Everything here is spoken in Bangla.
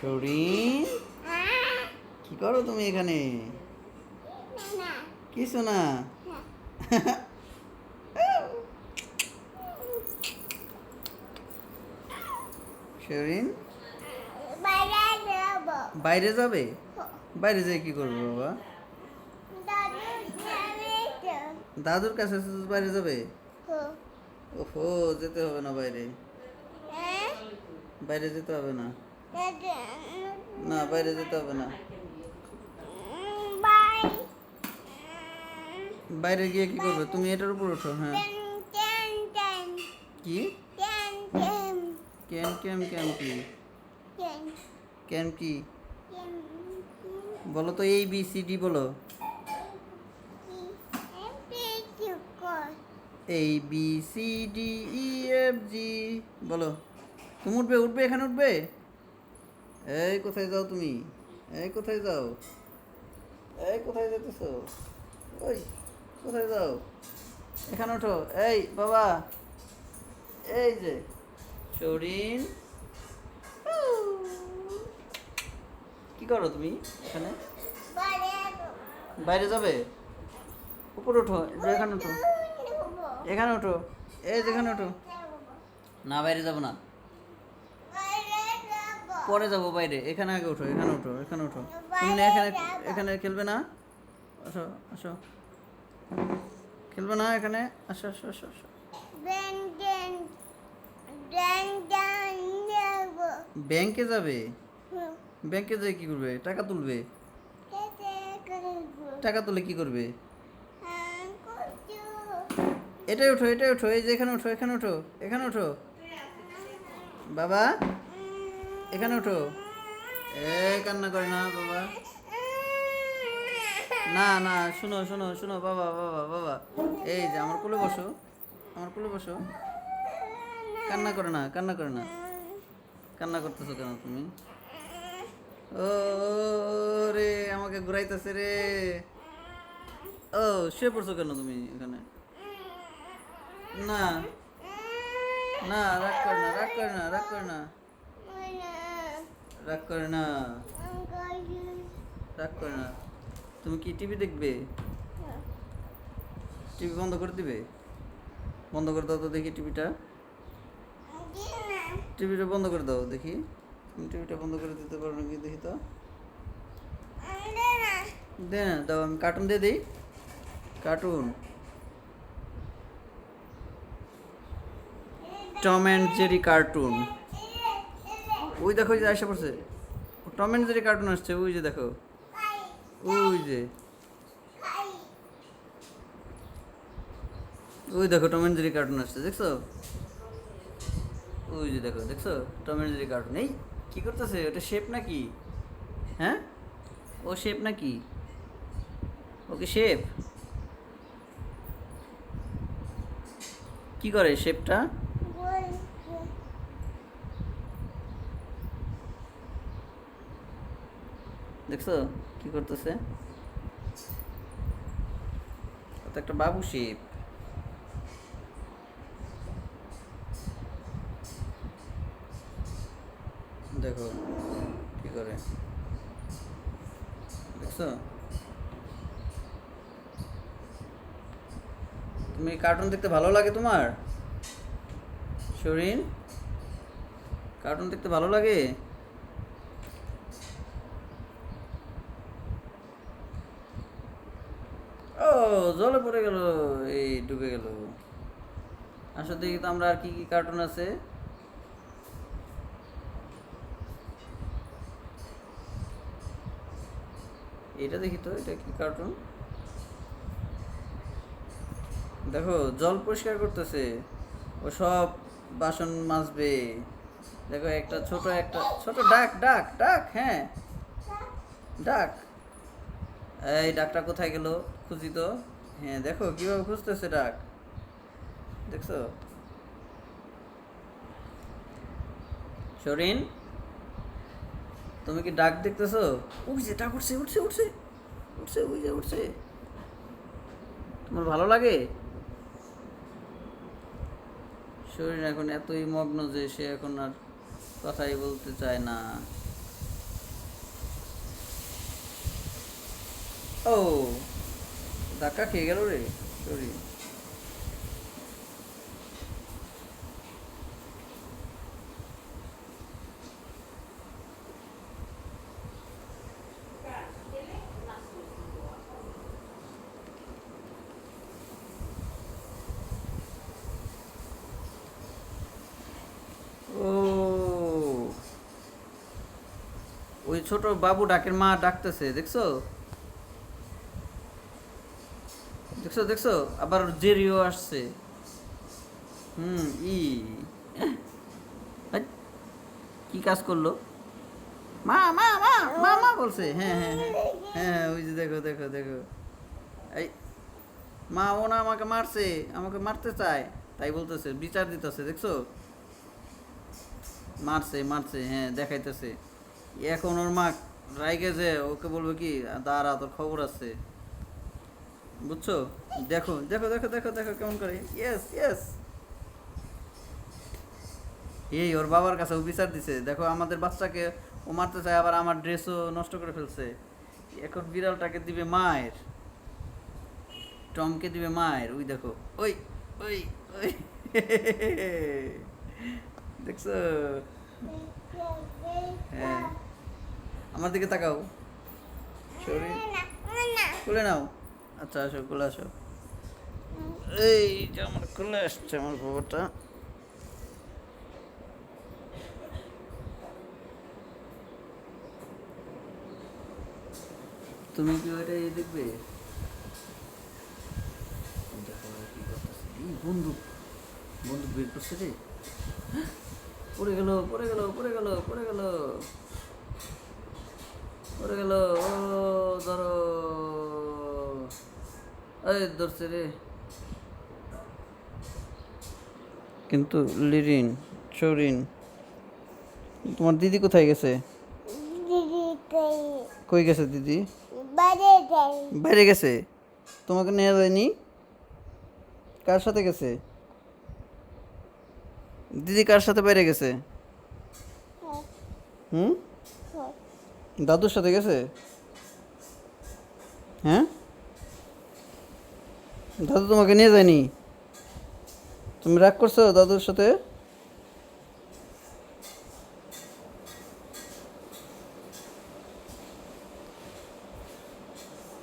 শরীর কি করো তুমি এখানে? কিছু না শরীন বাইরে যাবে? বাইরে যাই কি করব বাবা? দাদুর কাছে বাইরে যাবে? ওহো, যেতে হবে না বাইরে। বাইরে যেতে হবে না। না, বাইরে যেতে হবে না। বাইরে গিয়ে কি করবে? তুমি এটার উপর ওঠো হ্যাঁ। কি? ক্যাম ক্যাম ক্যাম কি? ক্যাম কি? বলো তো এই বি সি ডি বলো। এই B C D E F G বলো। তুমি উঠবে উঠবে, এখানে উঠবে? এই, কোথায় যাও তুমি? এই, কোথায় যাও? এই, কোথায় যেতেছো? ওই, কোথায় যাও? এখানে ওঠো। এই, বাবা। এই যে শরীন কি করো তুমি এখানে? বাইরে যাবে? উপরে ওঠো এখানে ওঠো। এখানে ওঠো। এই, যেখানে ওঠো। না, বাইরে যাব না। পরে যাব বাইরে। এখানে আগে ওঠো এখানে ওঠো এখানে ওঠো। তুমি না এখানে এখানে খেলবে না? আসো আসো। খেলবে না এখানে? আসো আসো আসো আসো। ব্যাংকে যাবে? ব্যাংকে যেয়ে কি করবে? টাকা তুলবে? টাকা তুলে কি করবে? এটাই ওঠো এটাই ওঠো এই যে এখানে ওঠো এখানে ওঠো এখানে ওঠো। বাবা? এখানে ওঠো। এ, কান্না করে না, বাবা। না না, শোনো শোনো শোনো, বাবা বাবা বাবা। এই যে, আমার কোলে বসো, আমার কোলে বসো। কান্না করে না, কান্না করে না। কান্না করতেছো কেন তুমি? ও, রে, আমাকে ঘুরাইতেছে রে। ও, শুয়ে পড়ছো কেন তুমি এখানে? না না, রাগ করে না, রাগ করে না, রাগ করে না। রাগ করে না। রাগ করে না। তুমি কি টিভি দেখবে? টিভি বন্ধ করে দিবে? বন্ধ করে দাও তো দেখি টিভিটা টিভিটা বন্ধ করে দাও দেখি। তুমি টিভিটা বন্ধ করে দিতে পারো নাকি দেখি তো। দে না, দাও, আমি কার্টুন দিয়ে দিই। Cartoon Tom and Jerry cartoon ওই দেখো যে আসে পড়ছে। টম অ্যান্ড জেরি কার্টুন আসছে, ওই যে দেখো। ওই যে। ওই দেখো টম অ্যান্ড জেরি কার্টুন আসছে, দেখছ? ওই যে দেখো, দেখছ? টম অ্যান্ড জেরি কার্টুন এই, কী করতেছে? ওটা শেপ নাকি? হ্যাঁ? ও শেপ নাকি? ওকে শেপ কি করে শেপটা দেখছ? কি করতেছে? একটা বাবু শিপ দেখো, কি করে? দেখছ? তুমি কার্টুন দেখতে ভালো লাগে তোমার? শরীর কার্টুন দেখতে ভালো লাগে ও জলে পড়ে গেল, এই ডুবে গেল। আসলে দেখি তো আমরা আর কি কি কার্টুন আছে? এটা দেখি তো, এটা কি কার্টুন দেখো, জল পরিষ্কার করতেছে। ও সব বাসন মাজবে। দেখো, একটা ছোট একটা, ছোট ডাক ডাক ডাক হ্যাঁ। ডাক। এই ডাকটা কোথায় গেল? খুঁজি তো। হ্যাঁ দেখো, কীভাবে খুঁজতেছে ডাক। দেখছ? সরিন তুমি কি ডাক দেখতেছো? উঠছে ডাক উঠছে উঠছে উঠছে উঠছে উঠছে উঠছে। তোমার ভালো লাগে? শরীর এখন এতই মগ্ন যে সে এখন আর কথাই বলতে চায় না। ও ধাক্কা খেয়ে গেল রে সরি ওই ছোট বাবু ডাকের মা ডাকতেছে দেখছ? দেখছ দেখছ? আবার জেরিও আসছে। হুম, ই। কি কাজ করল? মা মা মা মা মা বলছে। হ্যাঁ হ্যাঁ হ্যাঁ হ্যাঁ হ্যাঁ ওই যে দেখো দেখো দেখো। এই, মা, ও না আমাকে মারছে, আমাকে মারতে চায়, তাই বলতেছে, বিচার দিতেছে, দেখছ? মারছে মারছে হ্যাঁ দেখাইতেছে। এখন ওর মা রাইগে যে ওকে বলবে কি, দাঁড়া, তোর খবর আছে। বুঝছ? দেখো দেখো দেখো দেখো দেখো কেমন করে। ইয়েস ইয়েস এই ওর বাবার কাছে বিচার দিছে। দেখো আমাদের বাচ্চাকে ও মারতে চায় আবার আমার ড্রেসও নষ্ট করে ফেলছে। এখন বিড়ালটাকে দিবে মায়ের। টমকে দিবে মায়ের। ওই দেখো ওই ওই ওই। দেখছ? হ্যাঁ। আমার দিকে তাকাও। শরীর খুলে নাও। আচ্ছা আসো খুলে আসো। এই যে আমার খুলে আসছে আমার বাবাটা তুমি কি ওইটা এই দেখবে? বন্দুক বন্দুক বের করছে রে। পড়ে গেল পড়ে গেল পড়ে গেল পড়ে গেল। পড়ে গেল ধরো। এই ধরছে রে। কিন্তু লিরিন চরিন তোমার দিদি কোথায় গেছে? দিদি কই? গেছে দিদি? বাইরে গেছে? তোমাকে নেওয়া যায়নি? কার সাথে গেছে? দিদি কার সাথে বাইরে গেছে? হুম? দাদুর সাথে গেছে? হ্যাঁ? দাদু তোমাকে নিয়ে যায়নি। তুমি রাগ করছ দাদুর সাথে?